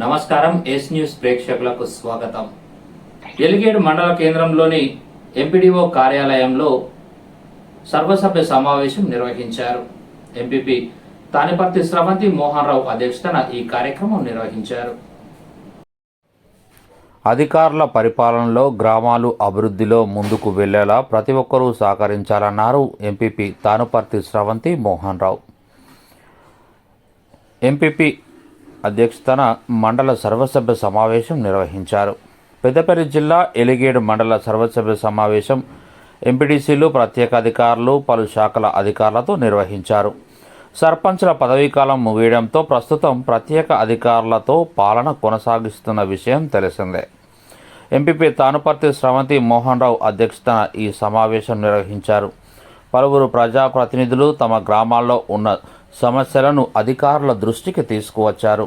నమస్కారం yes news ప్రేక్షకులకు స్వాగతం. ఎలిగేడు మండల కేంద్రంలోని ఎంపీడీఓ కార్యాలయంలో సర్వసభ్య సమావేశం నిర్వహించారు. ఎంపీపీ తానిపర్తి స్రవంతి మోహన్ రావు అధ్యక్షతన ఈ కార్యక్రమం నిర్వహించారు. అధికారుల పరిపాలనలో గ్రామాలు అభివృద్ధిలో ముందుకు వెళ్ళేలా ప్రతి ఒక్కరూ సహకరించాలన్నారు ఎంపీపీ తానుపర్తి స్రవంతి మోహన్ రావు ఎంపీపీ అధ్యక్షతన మండల సర్వసభ్య సమావేశం నిర్వహించారు. పెద్దపల్లి జిల్లా ఎలిగేడు మండల సర్వసభ్య సమావేశం ఎంపీడీసీలు ప్రత్యేక అధికారులు పలు శాఖల అధికారులతో నిర్వహించారు. సర్పంచ్ల పదవీకాలం ముగియడంతో ప్రస్తుతం ప్రత్యేక అధికారులతో పాలన కొనసాగిస్తున్న విషయం తెలిసిందే. ఎంపీపీ తానుపర్తి శ్రవంతి మోహన్ రావు అధ్యక్షతన ఈ సమావేశం నిర్వహించారు. పలువురు ప్రజాప్రతినిధులు తమ గ్రామాల్లో ఉన్న సమస్యలను అధికారుల దృష్టికి తీసుకువచ్చారు.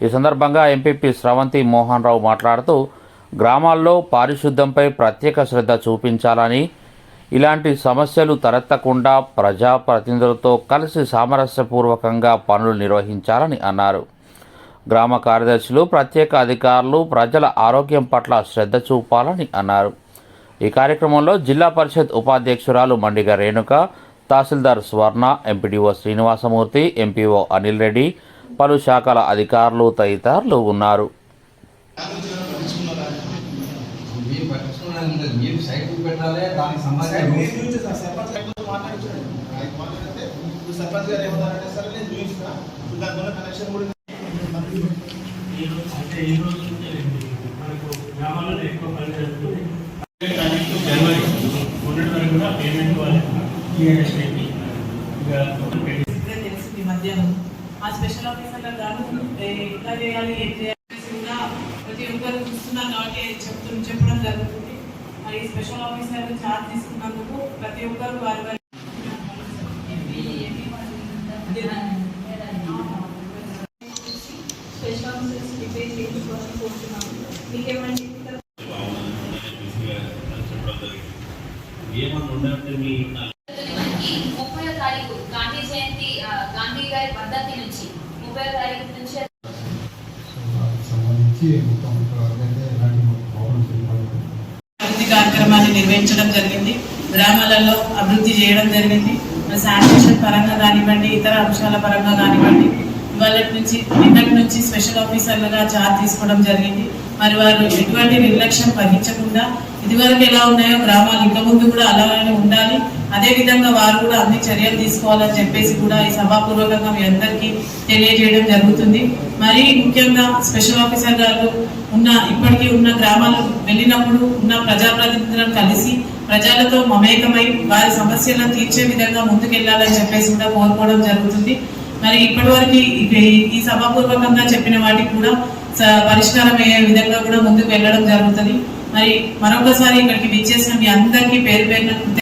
ఈ సందర్భంగా ఎంపీపీ స్రవంతి మోహన్ రావు మాట్లాడుతూ గ్రామాల్లో పారిశుద్ధ్యంపై ప్రత్యేక శ్రద్ధ చూపించాలని ఇలాంటి సమస్యలు తలెత్తకుండా ప్రజాప్రతినిధులతో కలిసి సామరస్యపూర్వకంగా పనులు నిర్వహించాలని అన్నారు. గ్రామ కార్యదర్శులు ప్రత్యేక అధికారులు ప్రజల ఆరోగ్యం పట్ల శ్రద్ధ చూపాలని అన్నారు. ఈ కార్యక్రమంలో జిల్లా పరిషత్ ఉపాధ్యక్షురాలు మండిగ రేణుక తహసీల్దార్ స్వర్ణ ఎంపీడీఓ శ్రీనివాసమూర్తి ఎంపీఓ అనిల్ రెడ్డి పలు శాఖల అధికారులు తదితరులు ఉన్నారు ఈ జనవరి మొన్నటి వరకు కూడా పేమెంట్ వాళ్ళకి ఇక మధ్యాహ్నం ఆ స్పెషల్ ఆఫీసర్ల గాను ఏ, ఎట్లా చేయాలి ఏం చేయాలి కూడా ప్రతి ఒక్కరు చూస్తున్నారు కాబట్టి చెప్తు చెప్పడం జరుగుతుంది. మరి స్పెషల్ ఆఫీసర్ చార్జ్ తీసుకున్నందుకు ప్రతి ఒక్కరు వారి వారి స్పెషల్ ఆఫీసర్స్ రిపేర్ చేయించుకోవాలని కోరుతున్నాను మీకేమంటే ఏమన్నా ఉండాలంటే మీ ముప్పై తారీఖు గాంధీ జయంతి గాంధీ గారి వర్ధంతి నుంచి ముప్పై తారీఖు నుంచి అభివృద్ధి కార్యక్రమాన్ని నిర్వహించడం జరిగింది. గ్రామాలలో అభివృద్ధి చేయడం జరిగింది. శానిటేషన్ పరంగా కానివ్వండి ఇతర అంశాల పరంగా కానివ్వండి ఇవాళ నుంచి నిన్నటి నుంచి స్పెషల్ ఆఫీసర్లుగా చార్జ్ తీసుకోవడం జరిగింది. మరి వారు ఎటువంటి నిర్లక్ష్యం వహించకుండా ఇదివరకు ఎలా ఉన్నాయో గ్రామాలు ఇంకా ముందు కూడా అలానే ఉండాలి. అదే విధంగా వారు కూడా అన్ని చర్యలు తీసుకోవాలని చెప్పేసి కూడా ఈ సభాపూర్వకంగా మీ అందరికీ తెలియజేయడం జరుగుతుంది. మరి ముఖ్యంగా స్పెషల్ ఆఫీసర్ గారు ఉన్న ఇప్పటికీ ఉన్న గ్రామాలకు వెళ్ళినప్పుడు ఉన్న ప్రజాప్రతినిధులను కలిసి ప్రజలతో మమేకమై వారి సమస్యలను తీర్చే విధంగా ముందుకెళ్ళాలని చెప్పేసి కూడా కోరుకోవడం జరుగుతుంది. మరి ఇప్పటి వరకు ఈ సభాపూర్వకంగా చెప్పిన వాటికి కూడా పరిష్కారం అయ్యే విధంగా కూడా ముందుకు వెళ్ళడం జరుగుతుంది. మరి మరొకసారి ఇక్కడికి విచ్చేసిన మీ అందరికీ పేరు పేరున